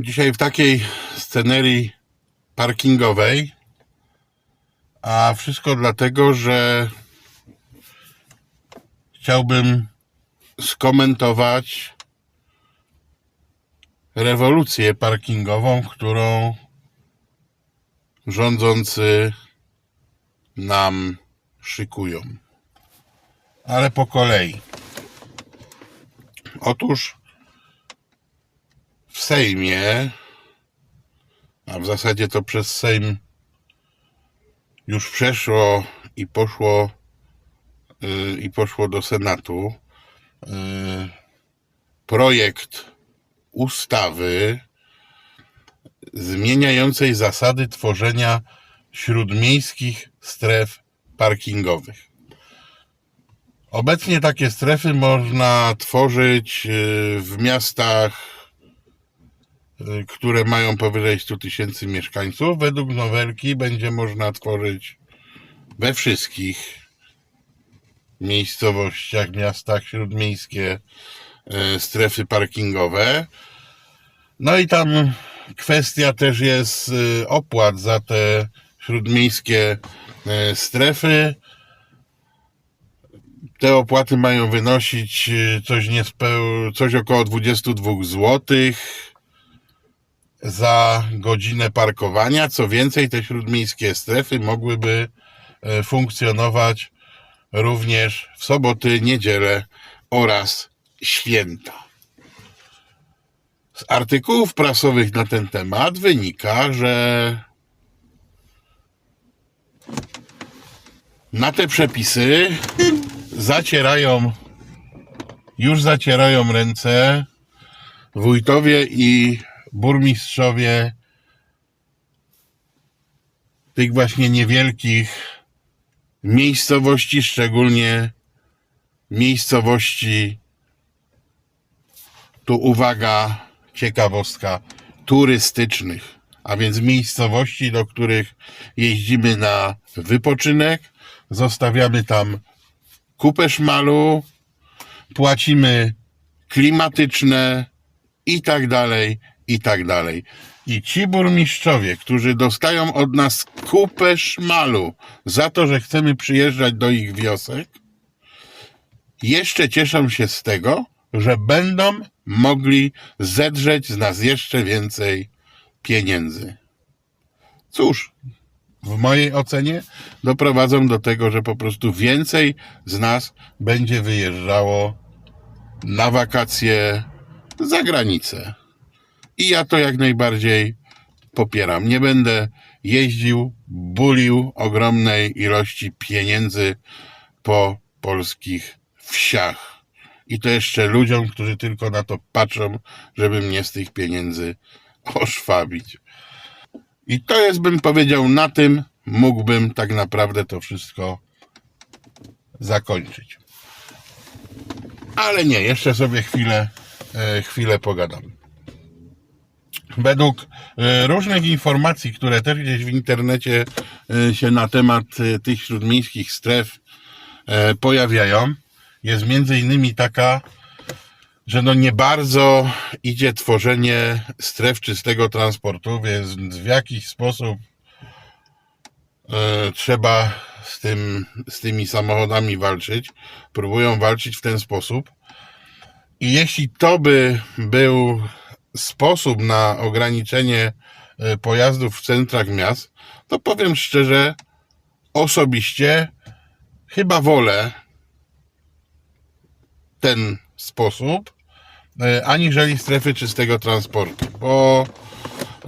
Dzisiaj w takiej scenerii parkingowej, a wszystko dlatego, że chciałbym skomentować rewolucję parkingową, którą rządzący nam szykują. Ale po kolei. Otóż Sejmie, a w zasadzie to przez Sejm już przeszło i poszło yy, i poszło do Senatu yy, projekt ustawy zmieniającej zasady tworzenia śródmiejskich stref parkingowych. Obecnie takie strefy można tworzyć yy, w miastach, które mają powyżej 100 tysięcy mieszkańców. Według nowelki będzie można tworzyć we wszystkich miejscowościach, miastach śródmiejskie yy, strefy parkingowe. No i tam kwestia też jest yy, opłat za te śródmiejskie strefy te opłaty mają wynosić y, coś, niespeł, coś około 22 zł za godzinę parkowania. Co więcej, te śródmiejskie strefy mogłyby e, funkcjonować również w soboty, niedzielę oraz święta. Z artykułów prasowych na ten temat wynika, że na te przepisy zacierają, już zacierają ręce wójtowie i burmistrzowie tych właśnie niewielkich miejscowości, szczególnie miejscowości, tu uwaga, ciekawostka, turystycznych, a więc miejscowości, do których jeździmy na wypoczynek, zostawiamy tam kupę szmalu, płacimy klimatyczne i tak dalej, i tak dalej. I ci burmistrzowie, którzy dostają od nas kupę szmalu za to, że chcemy przyjeżdżać do ich wiosek, jeszcze cieszą się z tego, że będą mogli zedrzeć z nas jeszcze więcej pieniędzy. Cóż, w mojej ocenie doprowadzą do tego, że po prostu więcej z nas będzie wyjeżdżało na wakacje za granicę. I ja to jak najbardziej popieram. Nie będę jeździł, bulił ogromnej ilości pieniędzy po polskich wsiach. I to jeszcze ludziom, którzy tylko na to patrzą, żeby mnie z tych pieniędzy oszwabić. I to jest, bym powiedział, na tym mógłbym tak naprawdę to wszystko zakończyć. Ale nie, jeszcze sobie chwilę, e, chwilę pogadam. Według e, różnych informacji, które też gdzieś w internecie e, się na temat e, tych śródmiejskich stref pojawiają, jest między innymi taka, że no nie bardzo idzie tworzenie stref czystego transportu, więc w jakiś sposób trzeba z, tym, z tymi samochodami walczyć. Próbują walczyć w ten sposób. I jeśli to by był sposób na ograniczenie e, pojazdów w centrach miast, to powiem szczerze, osobiście chyba wolę ten sposób, e, aniżeli strefy czystego transportu, bo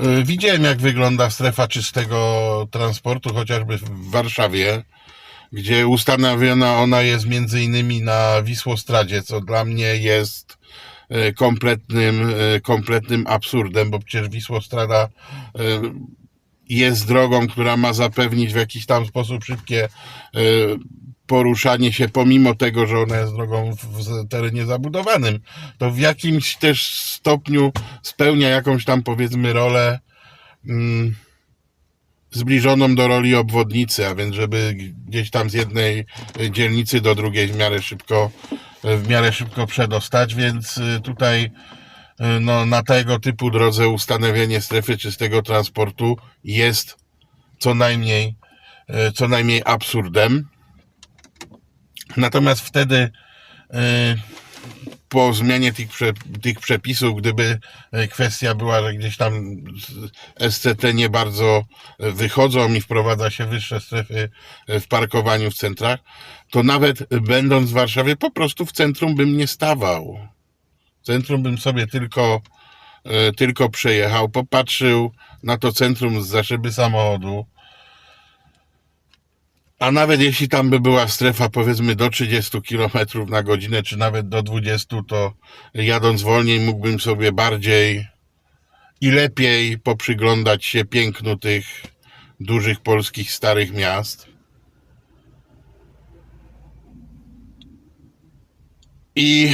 e, widziałem jak wygląda strefa czystego transportu, chociażby w Warszawie, gdzie ustanowiona ona jest między innymi na Wisłostradzie, co dla mnie jest kompletnym, e, kompletnym absurdem, bo przecież Wisłostrada e, jest drogą, która ma zapewnić w jakiś tam sposób szybkie e, poruszanie się, pomimo tego, że ona jest drogą w- terenie zabudowanym, to w jakimś też stopniu spełnia jakąś tam powiedzmy rolę mm, zbliżoną do roli obwodnicy, a więc żeby gdzieś tam z jednej e, dzielnicy do drugiej w miarę szybko, e, w miarę szybko przedostać, więc e, tutaj y, no, na tego typu drodze ustanowienie strefy czystego transportu jest co najmniej, co najmniej absurdem. Natomiast wtedy po zmianie tych, tych przepisów, gdyby y, kwestia była, że gdzieś tam SCT nie bardzo y, wychodzą i wprowadza się wyższe strefy y, w parkowaniu w centrach, to nawet będąc w Warszawie po prostu w centrum bym nie stawał. W centrum bym sobie tylko, tylko przejechał, popatrzył na to centrum z za szyby samochodu, a nawet jeśli tam by była strefa powiedzmy do 30 km na godzinę, czy nawet do 20, to jadąc wolniej mógłbym sobie bardziej i lepiej poprzyglądać się pięknu tych dużych polskich starych miast. I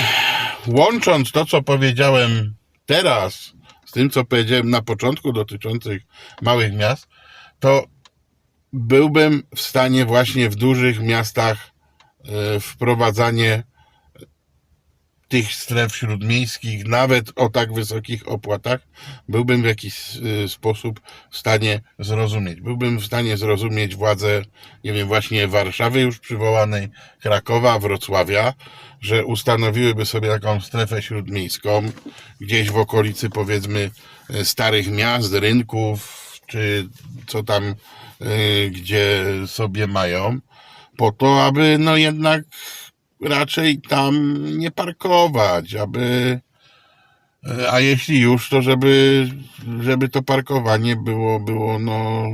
łącząc to, co powiedziałem teraz, z tym, co powiedziałem na początku dotyczących małych miast, to byłbym w stanie właśnie w dużych miastach e, wprowadzanie tych stref śródmiejskich, nawet o tak wysokich opłatach, byłbym w jakiś e, sposób w stanie zrozumieć. Byłbym w stanie zrozumieć władze, nie wiem, właśnie Warszawy już przywołanej, Krakowa, Wrocławia, że ustanowiłyby sobie taką strefę śródmiejską, gdzieś w okolicy powiedzmy e, starych miast, rynków, czy co tam, gdzie sobie mają, po to, aby no jednak raczej tam nie parkować, aby y, a jeśli już, to żeby, żeby to parkowanie było, było no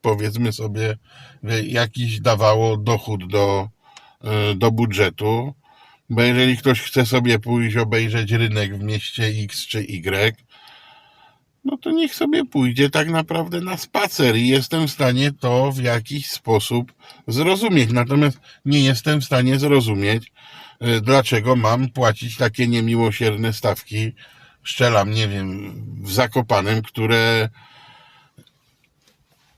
powiedzmy sobie jakiś dawało dochód do, y, do budżetu, bo jeżeli ktoś chce sobie pójść obejrzeć rynek w mieście X czy Y, no to niech sobie pójdzie tak naprawdę na spacer i jestem w stanie to w jakiś sposób zrozumieć. Natomiast nie jestem w stanie zrozumieć, y, dlaczego mam płacić takie niemiłosierne stawki, szczelam, nie wiem, w Zakopanem, które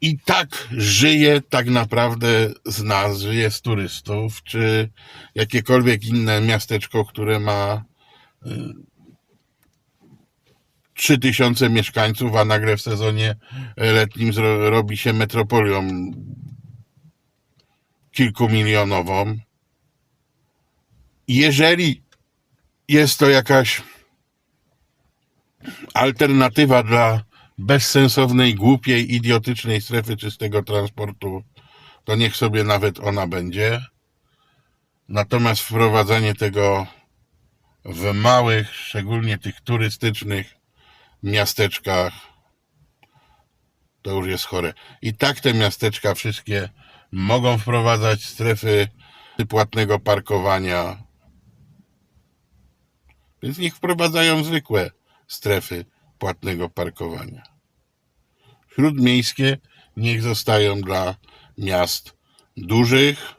i tak żyje tak naprawdę z nas, żyje z turystów, czy jakiekolwiek inne miasteczko, które ma 3000 mieszkańców, a nagle w sezonie letnim robi się metropolią kilkumilionową. Jeżeli jest to jakaś alternatywa dla bezsensownej, głupiej, idiotycznej strefy czystego transportu, to niech sobie nawet ona będzie. Natomiast wprowadzanie tego w małych, szczególnie tych turystycznych miasteczkach, to już jest chore. I tak te miasteczka wszystkie mogą wprowadzać strefy płatnego parkowania. Więc niech wprowadzają zwykłe strefy płatnego parkowania. Śródmiejskie niech zostają dla miast dużych,